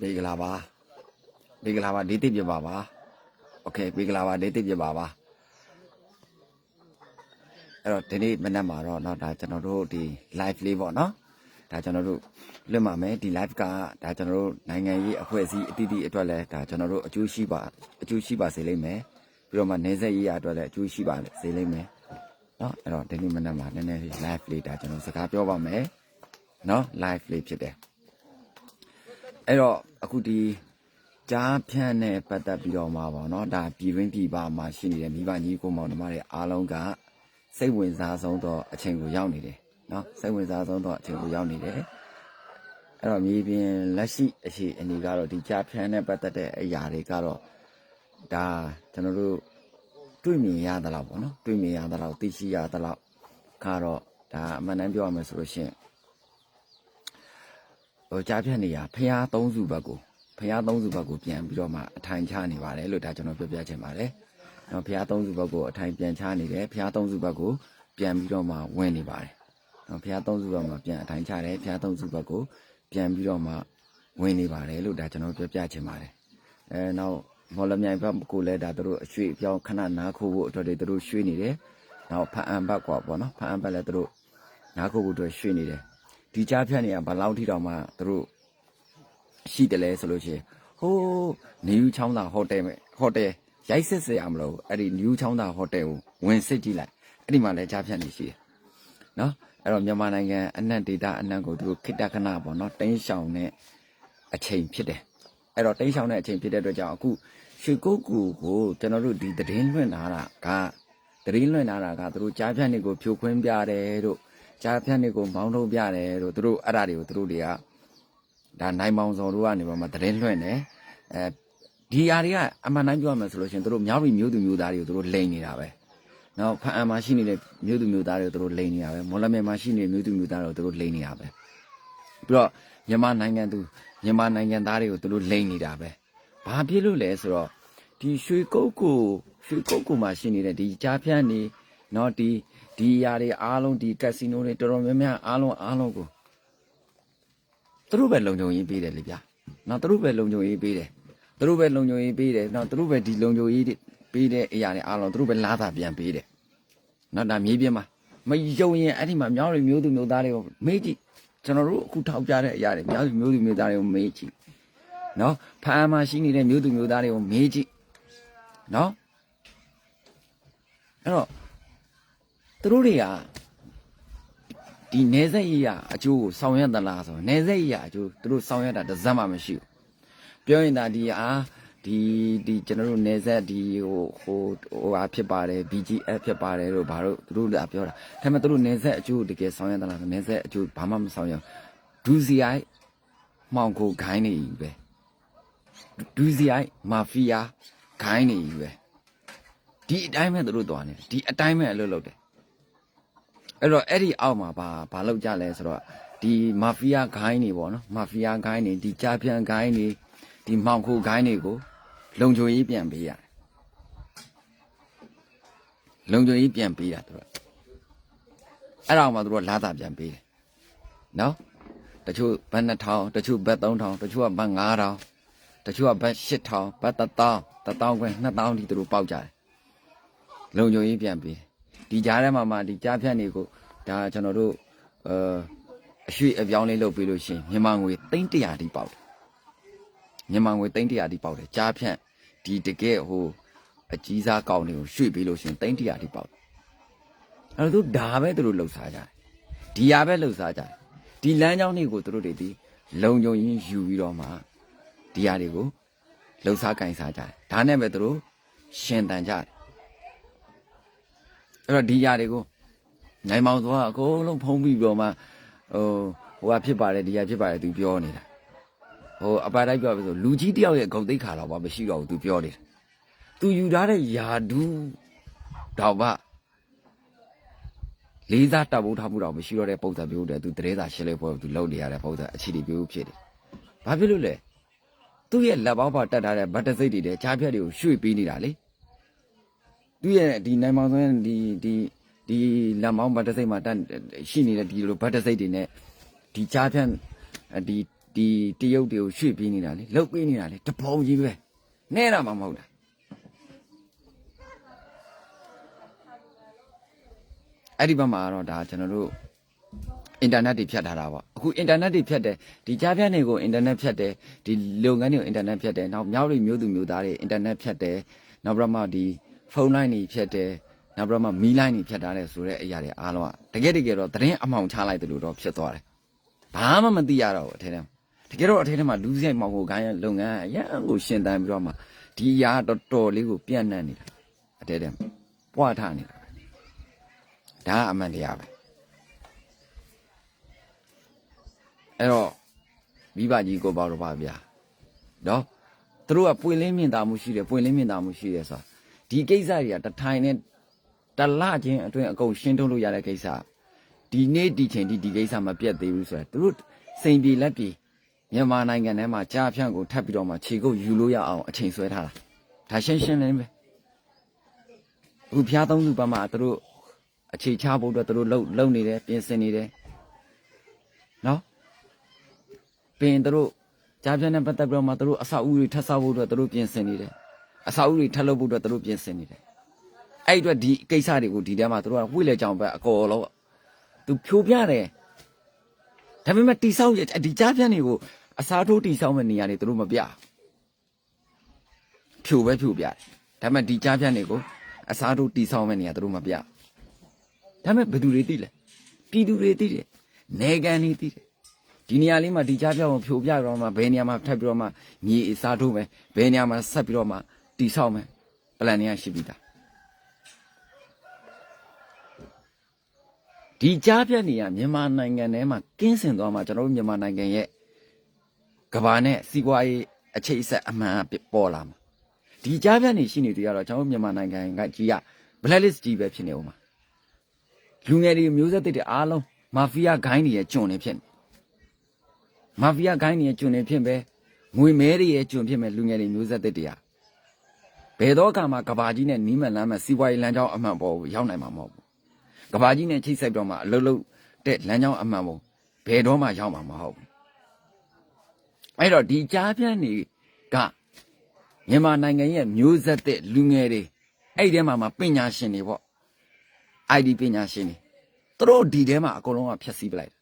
မင်္ဂလာပါမင်္ဂလာပါဒေးသိပြပါပါโอเคမင်္ဂလာပါဒေးသိပြပါပါအဲ့တော့ဒီနေ့မနက်မှာတော့เนาะဒါကျွန်တော်တို့ဒီ live လေးပေါ့เนาะဒါကျွန်တော်တို့လွတ်မှာမယ်ဒီ live ကဒါကျွန်တော်တို့နိုင်ငံရေးအဖွဲ့အစည်းအသီးသီးအတွက်လည်းဒါကျွန်တော်တို့အကျိုးရှိပါအကျိုးရှိပါစေလိမ့်မယ်ပြီးတော့မှနေဆက်ရေးရအတွက်လည်းအကျိုးရှိပါစေလိမ့်မယ်เนาะအဲ့တော့ဒီနေ့မနက်မှာနည်းနည်းလေး live လေးဒါကျွန်တော်စကားပြောပါမယ်เนาะ live လေးဖြစ်တယ် အဲ့တော့အခုဒီကြားဖြန့်နဲ့ပတ်သက်ပြီးတော့မှာပေါ့နော်ဒါပြည်တွင်းပြည်ပမှာရှိနေတဲ့မိဘညီကိုမောင်နှမတွေအားလုံးကစိတ်ဝင်စားဆုံးတော့အချိန်ကိုရောက်နေတယ်နော်စိတ်ဝင်စားဆုံးတော့အချိန်ကိုရောက်နေတယ်အဲ့တော့မြေပြင်လက်ရှိအခြေအနေကတော့ဒီကြားဖြန့်နဲ့ပတ်သက်တဲ့အရာတွေကတော့ဒါကျွန်တော်တို့တွေ့မြင်ရသလောက်ပေါ့နော်တွေ့မြင်ရသလောက်သိရှိရသလောက်ကတော့ဒါအမှန်တမ်းပြောရမယ်ဆိုလို့ရှိရင် ဟိုကြားဖြတ်နေရဖះသုံးစုဘက်ကိုဖះသုံးစုဘက်ကိုပြန်ပြီးတော့မှအထိုင်ချနေပါတယ်လို့ဒါကျွန်တော်ပြောပြချင်ပါတယ်။နော်ဖះသုံးစုဘက်ကိုအထိုင်ပြန်ချနေတယ်ဖះသုံးစုဘက်ကိုပြန်ပြီးတော့မှဝင်နေပါတယ်။နော်ဖះသုံးစုဘက်မှာပြန်အထိုင်ချတယ်ဖះသုံးစုဘက်ကိုပြန်ပြီးတော့မှဝင်နေပါတယ်လို့ဒါကျွန်တော်ပြောပြချင်ပါတယ်။အဲနောက်မော်လမြိုင်ဘက်ကိုလည်းဒါတို့အရွှေ့အပြောင်းခဏနားခိုးဖို့အတွက်တွေတို့ရွှေ့နေတယ်။နောက်ဖအံဘက်ကွာပေါ့နော်ဖအံဘက်လည်းတို့နားခိုးဖို့အတွက်ရွှေ့နေတယ်။ ဒီကြားဖြတ်နေရဘယ်လောက်ထိတောင်မှသူတို့ရှိတယ်လဲဆိုလို့ရှိရင်ဟိုးနယူးချောင်းသာဟိုတယ်ဟိုတယ်ရိုက်စစ်စရာမလိုဘူးအဲ့ဒီနယူးချောင်းသာဟိုတယ်ကိုဝင်စစ်ကြည့်လိုက်အဲ့ဒီမှာလည်းကြားဖြတ်နေရှိတယ်နော်အဲ့တော့မြန်မာနိုင်ငံအနှံ့ဒေတာအနှံ့ကိုသူတို့ခိတ္တခဏပေါ့နော်တင်းရှောင်တဲ့အချိန်ဖြစ်တယ်အဲ့တော့တင်းရှောင်တဲ့အချိန်ဖြစ်တဲ့အတွက်ကြောင့်အခုရွှေကုတ်ကူကိုကျွန်တော်တို့ဒီသတင်းလွှင့်လာတာကသတင်းလွှင့်လာတာကသူတို့ကြားဖြတ်နေကိုဖြိုခွင်းပြတယ်တို့ ကြားဖြတ်နေကိုမောင်းထုတ်ပြတယ်တို့သူတို့အဲ့ဒါတွေကိုသူတို့တွေကဒါနိုင်မောင်စော်တို့ကနေပါမှသတင်းလွှင့်တယ်အဲဒီအရာတွေကအမှန်တမ်းပြောရမယ်ဆိုလို့ရှိရင်သူတို့မြောက်ပြီးမျိုးသူမျိုးသားတွေကိုသူတို့လိန်နေတာပဲနော်ဖအံမှာရှိနေတဲ့မျိုးသူမျိုးသားတွေကိုသူတို့လိန်နေတာပဲမော်လမြိုင်မှာရှိနေတဲ့မျိုးသူမျိုးသားတွေကိုသူတို့လိန်နေတာပဲပြီးတော့မြန်မာနိုင်ငံသူမြန်မာနိုင်ငံသားတွေကိုသူတို့လိန်နေတာပဲဘာဖြစ်လို့လဲဆိုတော့ဒီရွှေကုတ်ကိုရွှေကုတ်ကိုမှာရှိနေတဲ့ဒီကြားဖြတ်နေနော်ဒီ ဒီຢာတွေအားလုံးဒီကက်စီနိုတွေတော်တော်များများအားလုံးအားလုံးကိုသူတို့ပဲလုံခြုံရေးပေးတယ်လေဗျာနော်သူတို့ပဲလုံခြုံရေးပေးတယ်သူတို့ပဲလုံခြုံရေးပေးတယ်နော်သူတို့ပဲဒီလုံခြုံရေးတွေပေးတဲ့အရာတွေအားလုံးသူတို့ပဲလာတာပြန်ပေးတယ်နော်ဒါမြေပြင်မှာမယုံရင်အဲ့ဒီမှာမြောင်းတွေမျိုးသူမျိုးသားတွေကိုမေးကြည့်ကျွန်တော်တို့အခုထောက်ပြတဲ့အရာတွေမြောင်းသူမျိုးသူမျိုးသားတွေကိုမေးကြည့်နော်ဖားမှာရှိနေတဲ့မျိုးသူမျိုးသားတွေကိုမေးကြည့်နော်အဲ့တော့ သူတို့တွေကဒီနေဆက်ရရအကျိုးကိုဆောင်ရွက်သလားဆိုတော့နေဆက်ရရအကျိုးသူတို့ဆောင်ရွက်တာတစ်စက်မှမရှိဘူးပြောရင်ဒါဒီအားဒီဒီကျွန်တော်တို့နေဆက်ဒီဟိုဟိုဟိုဟာဖြစ်ပါတယ် BGF ဖြစ်ပါတယ်လို့ဘာလို့သူတို့လာပြောတာဒါပေမဲ့သူတို့နေဆက်အကျိုးတကယ်ဆောင်ရွက်သလားဆိုနေဆက်အကျိုးဘာမှမဆောင်ရွက်ဒူစီအိုက်မောင်ကိုခိုင်းနေပြီပဲဒူစီအိုက်မာဖီးယားခိုင်းနေပြီပဲဒီအတိုင်းပဲသူတို့သွားနေတယ်ဒီအတိုင်းပဲအလုပ်လုပ်တယ် အဲ့တော့အဲ့ဒီအောက်မှာဘာဘာလောက်ကြလဲဆိုတော့ဒီမာဖီးယားဂိုင်းတွေပေါ့နော်မာဖီးယားဂိုင်းတွေဒီကြားပြန်ဂိုင်းတွေဒီမောင်ခိုဂိုင်းတွေကိုလုံခြုံရေးပြန်ပေးရတယ်လုံခြုံရေးပြန်ပေးတာသူတို့အဲ့တော့မှသူတို့လာတာပြန်ပေးတယ်နော်တချို့ဘတ်2000တချို့ဘတ်3000တချို့ကဘတ်9000တချို့ကဘတ်8000ဘတ်1000 1000ခွဲ2000ဒီသူတို့ပေါက်ကြတယ်လုံခြုံရေးပြန်ပေးတယ် ဒီကြားထဲမှာမှဒီကြားဖြတ်နေကိုဒါကျွန်တော်တို့အဲအရွှေ့အပြောင်းလေးလုပ်ပြီးလို့ရှရင်မြန်မာငွေ300တိပေါက်တယ်မြန်မာငွေ300တိပေါက်တယ်ကြားဖြတ်ဒီတကယ်ဟိုအကြီးစားကောင်းတွေကိုရွှေ့ပြီးလို့ရှရင်300တိပေါက်တယ်အဲ့တော့သူဒါပဲသူတို့လှုပ်ရှားကြတယ်ဒီဟာပဲလှုပ်ရှားကြတယ်ဒီလမ်းကြောင်းတွေကိုသူတို့တွေဒီလုံကြုံရင်းယူပြီးတော့မှဒီဟာတွေကိုလှုပ်ရှားကင်စားကြတယ်ဒါနဲ့ပဲသူတို့ရှင်တန်ကြတယ် အဲ့တော့ဒီຢာတွေကိုနိုင်မောင်သွားအကုန်လုံးဖုံးပြီးပြောမှဟိုဟိုကဖြစ်ပါတယ်ဒီຢာဖြစ်ပါတယ်သူပြောနေတာဟိုအပါတိုင်းပြောပြီဆိုလူကြီးတယောက်ရဲ့ဂုံတိတ်ခါတော့ဘာမရှိတော့ဘူးသူပြောနေတာသူယူထားတဲ့ຢာဒူးတော့ဗလေးစားတပ်ဖို့ထားမှုတော့မရှိတော့တဲ့ပုံစံမျိုးတည်းသူတရေသာရှင်းလေးဖို့သူလုပ်နေရတဲ့ပုံစံအခြေအနေမျိုးဖြစ်တယ်ဘာဖြစ်လို့လဲ သူ့ရဲ့လက်ပေါက်ပါတက်ထားတဲ့ဗတ်တစိတ်တွေတဲ့ကြားဖြတ်တွေကိုရွှေ့ပေးနေတာလေ သူ့ရဲ့ဒီနိုင်မောင်ဆိုရင်ဒီဒီဒီလက်မောင်းဗတ်တစိတ်မှာတက်ရှိနေတဲ့ဒီလိုဗတ်တစိတ်တွေနဲ့ဒီကြားဖြတ်ဒီဒီတရုတ်တွေကိုရွှေ့ပေးနေတာလေလုတ်ပေးနေတာလေတပုံကြီးပဲနဲတာမှမဟုတ်တာအဲ့ဒီဘက်မှာတော့ဒါကျွန်တော်တို့အင်တာနက်တွေဖြတ်ထားတာပေါ့အခုအင်တာနက်တွေဖြတ်တယ်ဒီကြားဖြတ်တွေကိုအင်တာနက်ဖြတ်တယ်ဒီလုပ်ငန်းတွေကိုအင်တာနက်ဖြတ်တယ်နောက်မြောက်တွေမျိုးသူမျိုးသားတွေအင်တာနက်ဖြတ်တယ်နောက်ပြီးတော့မှဒီ ဖုန်းလိုင်းတွေဖြတ်တယ်နောက်ပြီးတော့မှမီးလိုင်းတွေဖြတ်ထားတယ်ဆိုတဲ့အရာတွေအားလုံးကတကယ်တကယ်တော့သတင်းအမှောင်ချလိုက်တယ်လို့တော့ဖြစ်သွားတယ်ဘာမှမသိရတော့ဘူးအထဲထဲမှာတကယ်တော့အထဲထဲမှာလူဆိုင်မောင်ကိုခိုင်းရလုပ်ငန်းအရန်ကိုရှင်းတန်းပြီးတော့မှဒီအရာတော်တော်လေးကိုပြန့်နှံ့နေတာအထဲထဲမှာပွားထားနေတာဒါကအမှန်တရားပဲအဲ့တော့မိဘကြီးကိုပေါ့တော့ပါဗျာနော်သူတို့ကပွင့်လင်းမြင်သာမှုရှိတယ်ပွင့်လင်းမြင်သာမှုရှိတယ်ဆိုတာ ဒီကိစ္စတွေကတထိုင်နဲ့တလချင်းအတွင်းအကုန်ရှင်းထုတ်လို့ရတဲ့ကိစ္စဒီနေ့ဒီချိန်ဒီဒီကိစ္စမပြတ်သေးဘူးဆိုတာသူတို့စိန်ပြေလက်ပြေမြန်မာနိုင်ငံထဲမှာကြားဖြန့်ကိုထပ်ပြီးတော့မှခြေကုပ်ယူလို့ရအောင်အချိန်ဆွဲထားတာဒါရှင်းရှင်းလင်းပဲအခုဖျားသုံးစုဘက်မှာသူတို့အခြေချဖို့အတွက်သူတို့လုံလုံနေတယ်ပြင်ဆင်နေတယ်နော်ပင်တို့ကြားပြတ်နဲ့ပတ်သက်ပြီးတော့မှတို့အစာအုပ်တွေထပ်ဆောက်ဖို့အတွက်တို့ပြင်ဆင်နေတယ် အစာအုပ်တွေထပ်လုပ်ဖို့အတွက်တို့ပြင်ဆင်နေတယ်အဲ့ဒီအတွက်ဒီကိစ္စတွေကိုဒီထဲမှာတို့ကဝိလေကြောင်ပဲအကော်လုံးသူဖြိုပြတယ်ဒါပေမဲ့တိဆောက်ရဒီကြားပြတ်တွေကိုအစာထိုးတိဆောက်မဲ့နေရာတွေတို့မပြဖြိုပဲဖြိုပြတယ်ဒါပေမဲ့ဒီကြားပြတ်တွေကိုအစာထိုးတိဆောက်မဲ့နေရာတို့မပြဒါပေမဲ့ဘယ်သူတွေသိလဲပြည်သူတွေသိတယ်နေကန်တွေသိတယ်ဒီနေရာလေးမှာဒီကြားပြောင်းကိုဖြိုပြတော့မှဘယ်နေရာမှာထပ်ပြီးတော့မှမြေအစားထိုးမယ်ဘယ်နေရာမှာဆက်ပြီးတော့မှ တိဆောက်မယ်ပလန်တွေကရှိပြီးသားဒီကြားပြတ်နေရမြန်မာနိုင်ငံထဲမှာကင်းစင်သွားမှာကျွန်တော်တို့မြန်မာနိုင်ငံရဲ့ကဘာနဲ့စီးပွားရေးအခြေအဆက်အမှန်အပေါ်လာမှာဒီကြားပြတ်နေရှိနေသေးရတော့ကျွန်တော်တို့မြန်မာနိုင်ငံကကြီးက blacklist ကြီးပဲဖြစ်နေဦးမှာလူငယ်တွေမျိုးဆက်တွေအားလုံးမာဖီးယားဂိုင်းတွေရဲ့ကျွန်နေဖြစ်နေမာဖီးယားဂိုင်းတွေရဲ့ကျွန်နေဖြစ်ပဲငွေမဲတွေရဲ့ကျွန်ဖြစ်မဲ့လူငယ်တွေမျိုးဆက်သစ်တွေက ဘယ်တော့ကမှကဘာကြီးနဲ့နီးမလမ်းမဲ့စီးပွားရေးလမ်းကြောင်းအမှန်ပေါ်ကိုရောက်နိုင်မှာမဟုတ်ဘူးကဘာကြီးနဲ့ချိတ်ဆက်တော့မှအလုတ်လုတ်တဲ့လမ်းကြောင်းအမှန်ပေါ်ဘယ်တော့မှရောက်မှာမဟုတ်ဘူးအဲ့တော့ဒီကြားပြန့်နေကမြန်မာနိုင်ငံရဲ့မျိုးဆက်သစ်လူငယ်တွေအဲ့ဒီထဲမှာမှပညာရှင်တွေပေါ့ ID ပညာရှင်တွေသူတို့ဒီထဲမှာအကုန်လုံးကဖြည့်ဆည်းပလိုက်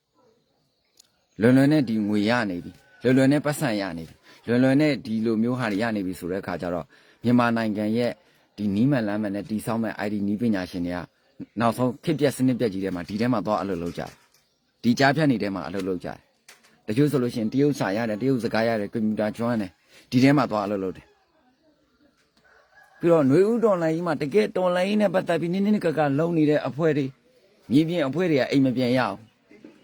လွယ်လွယ်နဲ့ဒီငွေရနေပြီလွယ်လွယ်နဲ့ပတ်စံရနေပြီလွယ်လွယ်နဲ့ဒီလိုမျိုးဟာတွေရနေပြီဆိုတဲ့အခါကျတော့ မြန်မာနိုင်ငံရဲ့ဒီနီးမှန်လမ်းမှန်နဲ့တီဆောက်မဲ့ ID နီးပညာရှင်တွေကနောက်ဆုံးဖြစ်ပျက်စနစ်ပြက်ကြီးထဲမှာဒီထဲမှာသွားအလုပ်လုပ်ကြတယ်ဒီကြားဖြတ်နေထဲမှာအလုပ်လုပ်ကြတယ်တချို့ဆိုလို့ရှိရင်တရုတ်စာရတယ်တရုတ်စကားရတယ်ကွန်ပျူတာကျွမ်းတယ်ဒီထဲမှာသွားအလုပ်လုပ်တယ်ပြီးတော့ຫນွေဥတော်လိုင်းကြီးမှာတကယ်တော်လိုင်းကြီးနဲ့ပတ်သက်ပြီးနင်းနင်းကကလုံနေတဲ့အဖွဲ့တွေမြေပြင်အဖွဲ့တွေကအိမ်မပြန်ရအောင်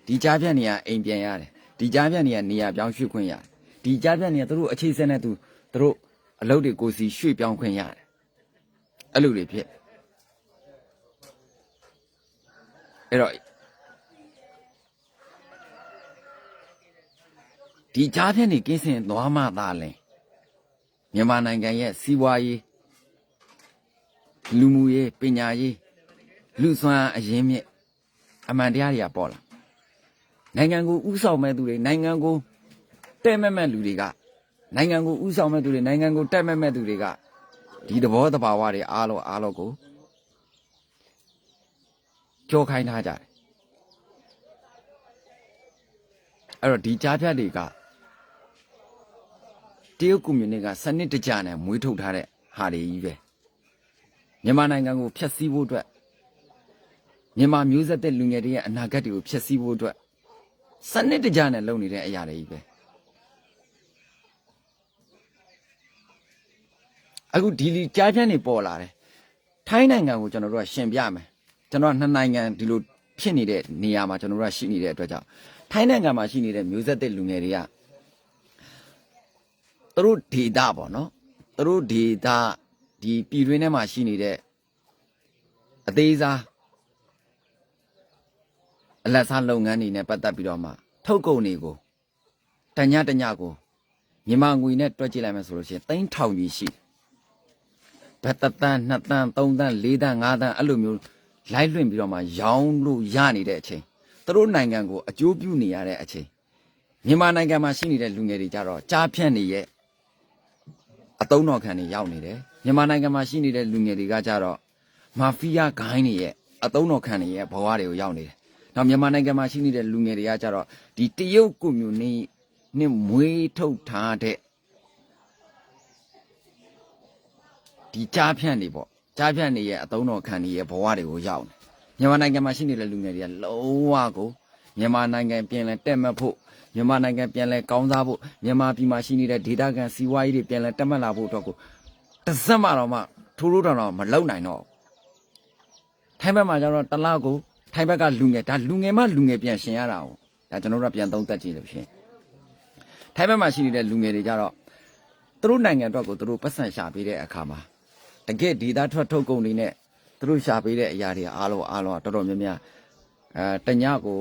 ဒီကြားပြတ်နေရအိမ်ပြန်ရတယ်ဒီကြားပြတ်နေရနေရာပြောင်းရွှေ့ခွင့်ရတယ်ဒီကြားပြတ်နေရသူတို့အခြေစက်နဲ့သူသူတို့ အလုပ်တွေကိုစီရွှေ့ပြောင်းခွင့်ရတယ်အဲ့လိုတွေဖြစ်အဲ့တော့ဒီကြားပြတ်နေကင်းစင်သွားမှသာလဲမြန်မာနိုင်ငံရဲ့စီးပွားရေးလူမှုရေးပညာရေးလူစွမ်းအရင်းမြစ်အမှန်တရားတွေကပေါ်လာနိုင်ငံကိုဥဆောင်မဲ့သူတွေနိုင်ငံကိုတဲ့မဲ့မဲ့လူတွေက နိုင်ငံကိုဥဆောင်မဲ့သူတွေနိုင်ငံကိုတက်မဲ့မဲ့သူတွေကဒီသဘောတဘာဝတွေအားလုံးအားလုံးကိုကြောခိုင်းထားကြတယ်အဲ့တော့ဒီကြားဖြတ်တွေကတရုတ်ကွန်မြူနတီကစနစ်တကျနဲ့မွေးထုတ်ထားတဲ့ဟာတွေကြီးပဲမြန်မာနိုင်ငံကိုဖျက်ဆီးဖို့အတွက်မြန်မာမျိုးဆက်တဲ့လူငယ်တွေရဲ့အနာဂတ်တွေကိုဖျက်ဆီးဖို့အတွက်စနစ်တကျနဲ့လုပ်နေတဲ့အရာတွေကြီးပဲ အခုဒီလီကြားဖြန်းနေပေါ်လာတယ်ထိုင်းနိုင်ငံကိုကျွန်တော်တို့ကရှင်ပြမယ်ကျွန်တော်ကနှစ်နိုင်ငံဒီလိုဖြစ်နေတဲ့နေရာမှာကျွန်တော်တို့ကရှိနေတဲ့အတွက်ကြောင့်ထိုင်းနိုင်ငံမှာရှိနေတဲ့မျိုးဆက်တဲ့လူငယ်တွေကသူတို့ဒေတာပေါ့နော်သူတို့ဒေတာဒီပြည်တွင်းထဲမှာရှိနေတဲ့အသေးစားအလက်စားလုပ်ငန်းတွေနဲ့ပတ်သက်ပြီးတော့မှထုတ်ကုန်တွေကိုတညတညကိုမြန်မာငွေနဲ့တွက်ကြည့်လိုက်မယ်ဆိုလို့ရှိရင်သိန်းထောင်ကြီးရှိတယ် ဘတ်တစ်တန်းနှစ်တန်းသုံးတန်းလေးတန်းငါးတန်းအဲ့လိုမျိုးလိုက်လွင့်ပြီးတော့မှရောင်းလို့ရနေတဲ့အချိန်သူတို့နိုင်ငံကိုအကျိုးပြုနေရတဲ့အချိန်မြန်မာနိုင်ငံမှာရှိနေတဲ့လူငယ်တွေကြတော့ကြားဖြန့်နေရဲ့အတုံးတော်ခံတွေရောက်နေတယ်မြန်မာနိုင်ငံမှာရှိနေတဲ့လူငယ်တွေကကြတော့မာဖီးယားဂိုင်းတွေရဲ့အတုံးတော်ခံတွေရဲ့ဘဝတွေကိုရောက်နေတယ်နောက်မြန်မာနိုင်ငံမှာရှိနေတဲ့လူငယ်တွေကကြတော့ဒီတရုတ်ကွန်မြူနတီနဲ့မွေးထုတ်ထားတဲ့ ဒီကြားဖြန့်တွေပေါ့ကြားဖြန့်တွေရဲ့အတုံးတော်ခံတွေရဲ့ဘဝတွေကိုရောက်နေမြန်မာနိုင်ငံမှာရှိနေတဲ့လူငယ်တွေကလုံးဝကိုမြန်မာနိုင်ငံပြင်လဲတက်မှတ်ဖို့မြန်မာနိုင်ငံပြန်လဲကောင်းစားဖို့မြန်မာပြည်မှာရှိနေတဲ့ဒေတာကန်စီဝါရေးတွေပြန်လဲတက်မှတ်လာဖို့အတွက်ကိုတစ်စက်မှတော့မှထိုးထိုးတောင်တော့မလုံနိုင်တော့ဘူးထိုင်းဘက်မှာကျတော့တစ်လောက်ကိုထိုင်းဘက်ကလူငယ်ဒါလူငယ်မှလူငယ်ပြန်ရှင်ရတာ哦ဒါကျွန်တော်တို့ကပြန်သုံးသပ်ကြည့်လို့ဖြင့်ထိုင်းဘက်မှာရှိနေတဲ့လူငယ်တွေကြတော့သူတို့နိုင်ငံအတွက်ကိုသူတို့ပတ်စံရှာပေးတဲ့အခါမှာ တကယ်ဒေတာထွက်ထုတ်ကုန်တွေနဲ့သူတို့ရှာပေးတဲ့အရာတွေအားလုံးအားလုံးကတော်တော်များများအဲတညကို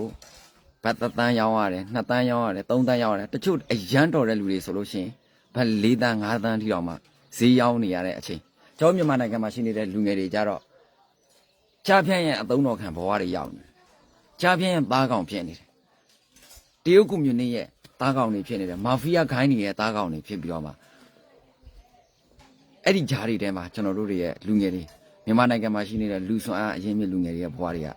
ဘတ်တစ်တန်းရောင်းရတယ်နှစ်တန်းရောင်းရတယ်သုံးတန်းရောင်းရတယ်တချို့အရန်တော်တဲ့လူတွေဆိုလို့ရှိရင်ဘတ်၄တန်း၅တန်းထိတောင်မှဈေးရောင်းနေရတဲ့အချိန်ကျောင်းမြန်မာနိုင်ငံမှာရှိနေတဲ့လူငယ်တွေကြတော့ကြားဖြန့်ရဲ့အသုံးတော်ခံဘဝတွေရောက်နေတယ်ကြားဖြန့်ရဲ့သားကောင်ဖြစ်နေတယ်တရုတ်ကွန်မြူနတီရဲ့သားကောင်တွေဖြစ်နေတယ်မာဖီးယားဂိုင်းတွေရဲ့သားကောင်တွေဖြစ်ပြီးတော့မှ အဲ့ဒီဂျားတွေထဲမှာကျွန်တော်တို့တွေရဲ့လူငယ်တွေမြန်မာနိုင်ငံမှာရှိနေတဲ့လူဆွမ်းအားအရင်မြစ်လူငယ်တွေရဲ့ဘဝတွေက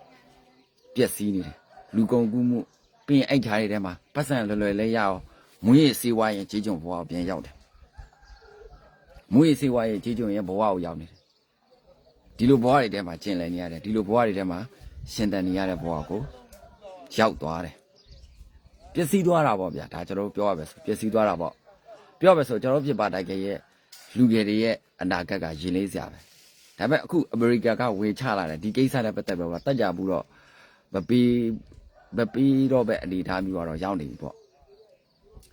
ပျက်စီးနေတယ်လူကုန်ကူးမှုပြီးရင်အဲ့ဂျားတွေထဲမှာပတ်စံလွယ်လွယ်လေးရအောင်မွေးရစေးဝါးရဲ့ကြီးကြုံဘဝကိုပြန်ရောက်တယ်မွေးရစေးဝါးရဲ့ကြီးကြုံရဲ့ဘဝကိုရောက်နေတယ်ဒီလိုဘဝတွေထဲမှာကျင်လည်နေရတယ်ဒီလိုဘဝတွေထဲမှာရှင်သန်နေရတဲ့ဘဝကိုရောက်သွားတယ်ပျက်စီးသွားတာပေါ့ဗျာဒါကျွန်တော်တို့ပြောရမယ်ဆိုပျက်စီးသွားတာပေါ့ပြောရမယ်ဆိုကျွန်တော်တို့ဖြစ်ပါတိုက်ကရဲ့ လူငယ်တွေရဲ့အနာဂတ်ကရင်လေးစရာပဲဒါပေမဲ့အခုအမေရိကန်ကဝေချလာတယ်ဒီကိစ္စနဲ့ပတ်သက်ပြီးတော့တက်ကြဘူးတော့မပြီးမပြီးတော့ပဲအနေထားမျိုးကတော့ရောက်နေပြီပေါ့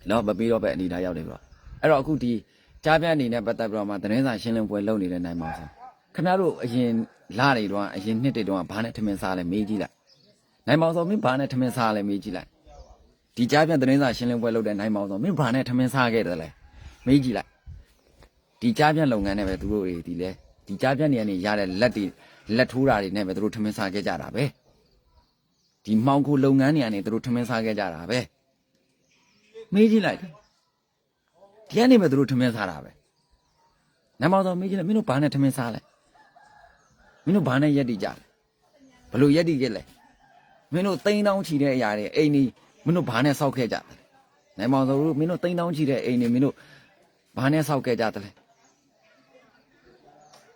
နော်မပြီးတော့ပဲအနေထားရောက်နေပြီပေါ့အဲ့တော့အခုဒီကြားပြန့်အနေနဲ့ပတ်သက်ပြီးတော့မှသတင်းစာရှင်းလင်းပွဲလုပ်နေတဲ့နိုင်ပါဆိုခင်ဗျားတို့အရင်လာတွေတော့အရင်နှစ်တွေတော့ဘာနဲ့ထမင်းစားလဲမေးကြည့်လိုက်နိုင်ပါဆိုမင်းဘာနဲ့ထမင်းစားလဲမေးကြည့်လိုက်ဒီကြားပြန်သတင်းစာရှင်းလင်းပွဲလုပ်တဲ့နိုင်မောင်ဆိုမင်းဘာနဲ့ထမင်းစားခဲ့တယ်လဲမေးကြည့်လိုက် ဒီကြားပြန်လုပ်ငန်းနဲ့ပဲသူတို့တွေဒီလဲဒီကြားပြန်နေရနေရတဲ့လက်တွေလက်ထိုးတာတွေနဲ့ပဲသူတို့ထမင်းစားခဲ့ကြတာပဲဒီမှောင်ခိုလုပ်ငန်းတွေကနေသူတို့ထမင်းစားခဲ့ကြတာပဲမေးကြည့်လိုက်ဒီကနေပဲသူတို့ထမင်းစားတာပဲနိုင်မောင်ဆိုမေးကြည့်လိုက်မင်းတို့ဘာနဲ့ထမင်းစားလဲမင်းတို့ဘာနဲ့ရက်တည်ကြလဲဘလို့ရက်တည်ခဲ့လဲမင်းတို့တိန်းတောင်းချီတဲ့အရာတွေအိမ်ကြီးမင်းတို့ဘာနဲ့စောက်ခဲ့ကြတယ်နိုင်မောင်ဆိုတို့မင်းတို့တိန်းတောင်းချီတဲ့အိမ်တွေမင်းတို့ဘာနဲ့စောက်ခဲ့ကြတယ်လဲ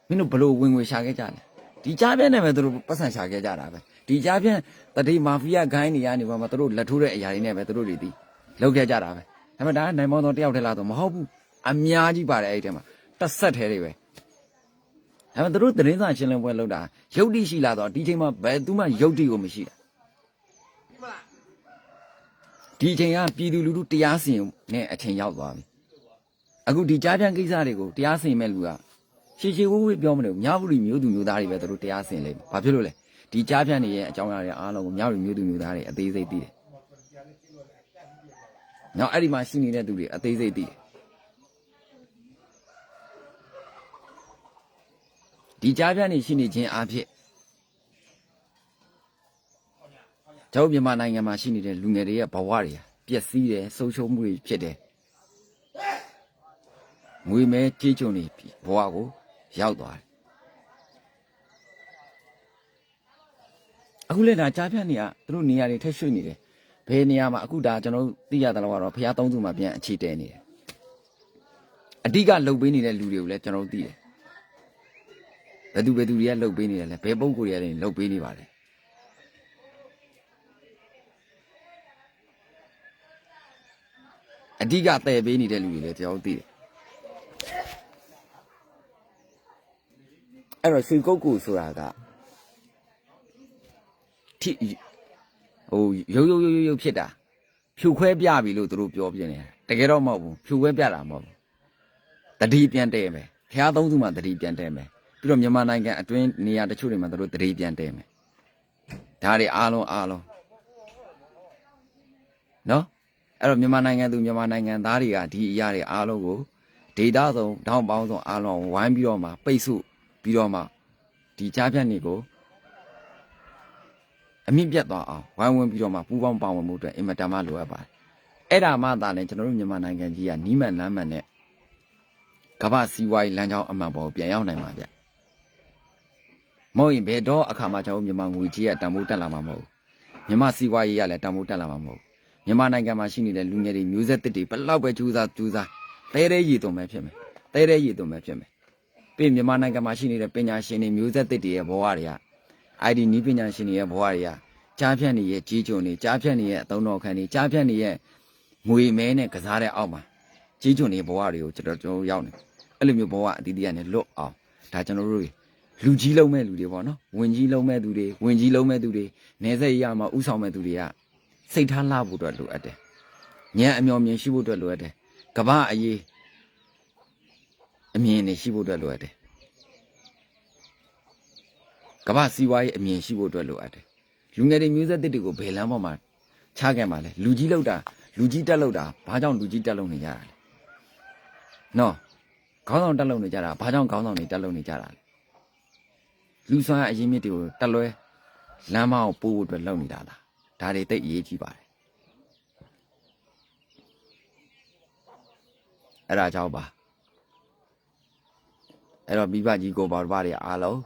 မင်းတို့ဘလို့ဝင်ငွေရှာခဲ့ကြလဲဒီကြားပြန့်နဲ့ပဲသူတို့ပတ်စံရှာခဲ့ကြတာပဲဒီကြားပြန့်တတိမာဖီးယားဂိုင်းတွေကနေပါမှသူတို့လက်ထိုးတဲ့အရာတွေနဲ့ပဲသူတို့တွေဒီလောက်ခဲ့ကြတာပဲဒါပေမဲ့ဒါကနိုင်မောင်တော်တယောက်တည်းလားဆိုမဟုတ်ဘူးအများကြီးပါတယ်အဲ့ဒီထဲမှာတစ်ဆက်သေးတွေပဲဒါပေမဲ့သူတို့သတင်းစာရှင်းလင်းပွဲလုပ်တာယုတ်တိရှိလာတော့ဒီချိန်မှာဘယ်သူမှယုတ်တိကိုမရှိတာဒီချိန်ကပြည်သူလူထုတရားစီရင်နဲ့အချိန်ရောက်သွားပြီအခုဒီကြားပြန်ကိစ္စတွေကိုတရားစီရင်မဲ့လူက ရှေရှေဝေးဝေးပြောမလို့မြဘူးလူမျိုးသူမျိုးသားတွေပဲသူတို့တရားစီရင်လိမ့်မယ်ဘာဖြစ်လို့လဲဒီကြားပြန်တွေရဲ့အကြောင်းအရာတွေအားလုံးကိုမြဘူးလူမျိုးသူမျိုးသားတွေအသေးစိတ်သိတယ်နောက်အဲ့ဒီမှာရှိနေတဲ့သူတွေအသေးစိတ်သိတယ်ဒီကြားပြန့်နေရှိနေခြင်းအဖြစ်ကျောင်းမြန်မာနိုင်ငံမှာရှိနေတဲ့လူငယ်တွေရဲ့ဘဝတွေပျက်စီးတယ်ဆုံးရှုံးမှုတွေဖြစ်တယ်ငွေမဲကြေးကြုံနေပြီဘဝကို ရောက်သွားတယ်အခုလည်းဒါကြားပြန့်နေရသူတို့နေရာတွေထက်ရွှေ့နေတယ်ဘယ်နေရာမှာအခုဒါကျွန်တော်တို့သိရတယ်လို့ကတော့ဖះသုံးစုမှာပြန်အခြေတဲနေတယ်အဓိကလှုပ်ပေးနေတဲ့လူတွေကိုလည်းကျွန်တော်တို့သိတယ်ဘယ်သူဘယ်သူတွေကလှုပ်ပေးနေတယ်လဲဘယ်ပုံကိုယ်တွေကလည်းလှုပ်ပေးနေပါလဲအဓိကတည်ပေးနေတဲ့လူတွေလည်းကျွန်တော်တို့သိတယ် အဲ့တော့ရွှေကုတ်ကူဆိုတာကထိဟိုရုပ်ရုပ်ရုပ်ရုပ်ရုပ်ဖြစ်တာဖြူခွဲပြပြီလို့သူတို့ပြောပြနေတယ်တကယ်တော့မဟုတ်ဘူးဖြူခွဲပြတာမဟုတ်ဘူးတတိပြန်တဲ့မယ်ဖះသုံးစုမှတတိပြန်တဲ့မယ်ပြီးတော့မြန်မာနိုင်ငံအတွင်းနေရာတချို့တွေမှာတို့တရေပြန်တဲမယ်ဒါတွေအားလုံးအားလုံးနော်အဲ့တော့မြန်မာနိုင်ငံသူမြန်မာနိုင်ငံသားတွေကဒီအရာတွေအားလုံးကိုဒေတာဆုံးတောင်းပေါင်းဆုံးအားလုံးဝိုင်းပြီးတော့မှပိတ်ဆို့ ပြီးတော့မှဒီကြားဖြတ်နေကိုအမြင့်ပြတ်သွားအောင်ဝိုင်းဝန်းပြီးတော့မှပူးပေါင်းပါဝင်မှုအတွက်အင်မတန်မှလိုအပ်ပါတယ်အဲ့ဒါမှသာလဲကျွန်တော်တို့မြန်မာနိုင်ငံကြီးကနီးမှန်လမ်းမှန်နဲ့ကမ္ဘာစီးပွားရေးလမ်းကြောင်းအမှန်ပေါ်ကိုပြန်ရောက်နိုင်မှာဗျမဟုတ်ရင်ဘယ်တော့အခါမှကျွန်တော်တို့မြန်မာငွေကြီးကတန်ဖိုးတက်လာမှာမဟုတ်ဘူးမြန်မာစီးပွားရေးကလည်းတန်ဖိုးတက်လာမှာမဟုတ်ဘူးမြန်မာနိုင်ငံမှာရှိနေတဲ့လူငယ်တွေမျိုးဆက်တစ်တွေဘယ်လောက်ပဲကြိုးစားကြိုးစားတဲတဲရည်သွန်ပဲဖြစ်မယ်တဲတဲရည်သွန်ပဲဖြစ်မယ် ပြီးမြန်မာနိုင်ငံမှာရှိနေတဲ့ပညာရှင်တွေမျိုးဆက်တစ်တွေရဲ့ဘဝတွေက ID နီးပညာရှင်တွေရဲ့ဘဝတွေကကြားဖြတ်နေရဲ့ကြီးကျုံတွေကြားဖြတ်နေရဲ့အသုံးတော်ခံတွေကြားဖြတ်နေရဲ့ငွေမဲနဲ့ကစားတဲ့အောက်မှာကြီးကျုံတွေဘဝတွေကိုကျွန်တော်ကျွန်တော်ရောက်နေအဲ့လိုမျိုးဘဝအတီးတီးကနေလွတ်အောင်ဒါကျွန်တော်တို့တွေလူကြီးလုံးမဲ့လူတွေပေါ့နော်ဝင်ကြီးလုံးမဲ့သူတွေဝင်ကြီးလုံးမဲ့သူတွေနေဆက်ရမှာဥဆောင်မဲ့သူတွေကစိတ်ထားလှဖို့အတွက်လိုအပ်တယ်။ဉာဏ်အမျော်မြင်ရှိဖို့အတွက်လိုအပ်တယ်။ကမ္ဘာအရေး အမြင်နဲ့ရှိဖို့အတွက်လိုအပ်တယ်။ကမ္ဘာစီးပွားရေးအမြင်ရှိဖို့အတွက်လိုအပ်တယ်။လူငယ်တွေမျိုးဆက်သစ်တွေကိုဘယ်လမ်းပေါ်မှာချခဲ့မှာလဲ။လူကြီးလောက်တာလူကြီးတက်လောက်တာဘာကြောင့်လူကြီးတက်လောက်နေကြတာလဲ။နော်ခေါင်းဆောင်တက်လောက်နေကြတာဘာကြောင့်ခေါင်းဆောင်တွေတက်လောက်နေကြတာလဲ။လူဆွမ်းအရင်မြစ်တွေကိုတက်လွဲလမ်းမအောင်ပို့ဖို့အတွက်လုပ်နေတာလား။ဒါတွေတိတ်အရေးကြီးပါတယ်အဲ့ဒါကြောင့်ပါ အဲ့တော့မိဘကြီးကိုပေါ့ဘာတွေအားလုံး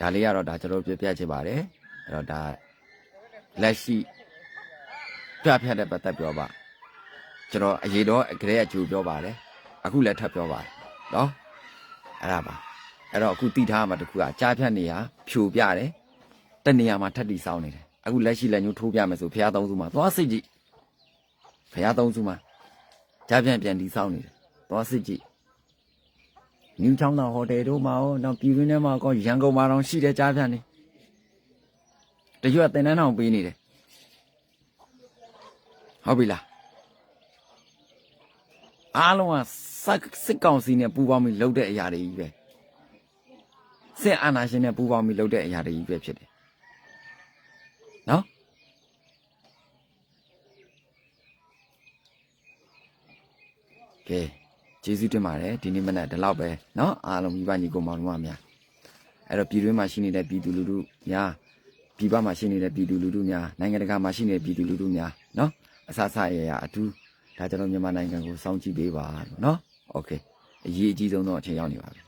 ဒါလေးကတော့ဒါကျွန်တော်ပြပြချင်ပါတယ်အဲ့တော့ဒါလက်ရှိပြပြတဲ့ပတ်သက်ပြောပါကျွန်တော်အရေးတော့ကလေးအကျိုးပြောပါတယ်အခုလည်းထပ်ပြောပါတယ်နော်အဲ့ဒါပါအဲ့တော့အခုတိထားမှာတခုကကြားဖြတ်နေရဖြူပြတယ်တနေရာမှာထပ်တီဆောင်းနေတယ်အခုလက်ရှိလက်ညှိုးထိုးပြမယ်ဆိုဖះသုံးစုမှာသွားစစ်ကြည့်ဖះသုံးစုမှာကြားပြန်ပြန်ဒီစောင်းနေတယ်သွားစစ်ကြည့် နယူးချောင်းတော်ဟိုတယ်တို့မှာရောနောက်ပြည်တွင်းထဲမှာကောရန်ကုန်မှာတော့ရှိတယ်ကြားပြန်နေတရွတ်တင်တန်းအောင်ပေးနေတယ်ဟုတ်ပြီလားအားလုံးကစက်စစ်ကောင်စီနဲ့ပူးပေါင်းပြီးလုပ်တဲ့အရာတွေကြီးပဲစစ်အာဏာရှင်နဲ့ပူးပေါင်းပြီးလုပ်တဲ့အရာတွေကြီးပဲဖြစ်တယ်နော်ကဲ ကျေးဇူးတင်ပါတယ်ဒီနေ့မနက်ဒီလောက်ပဲနော်အားလုံးမိဘညီကိုမောင်နှမများအဲ့တော့ပြည်တွင်းမှာရှိနေတဲ့ပြည်သူလူထုများပြည်ပမှာရှိနေတဲ့ပြည်သူလူထုများနိုင်ငံတကာမှာရှိနေတဲ့ပြည်သူလူထုများနော်အဆအဆရရအထူးဒါကျွန်တော်မြန်မာနိုင်ငံကိုစောင့်ကြည့်ပေးပါလို့နော်โอเคအရေးအကြီးဆုံးတော့အချိန်ရောက်နေပါပြီ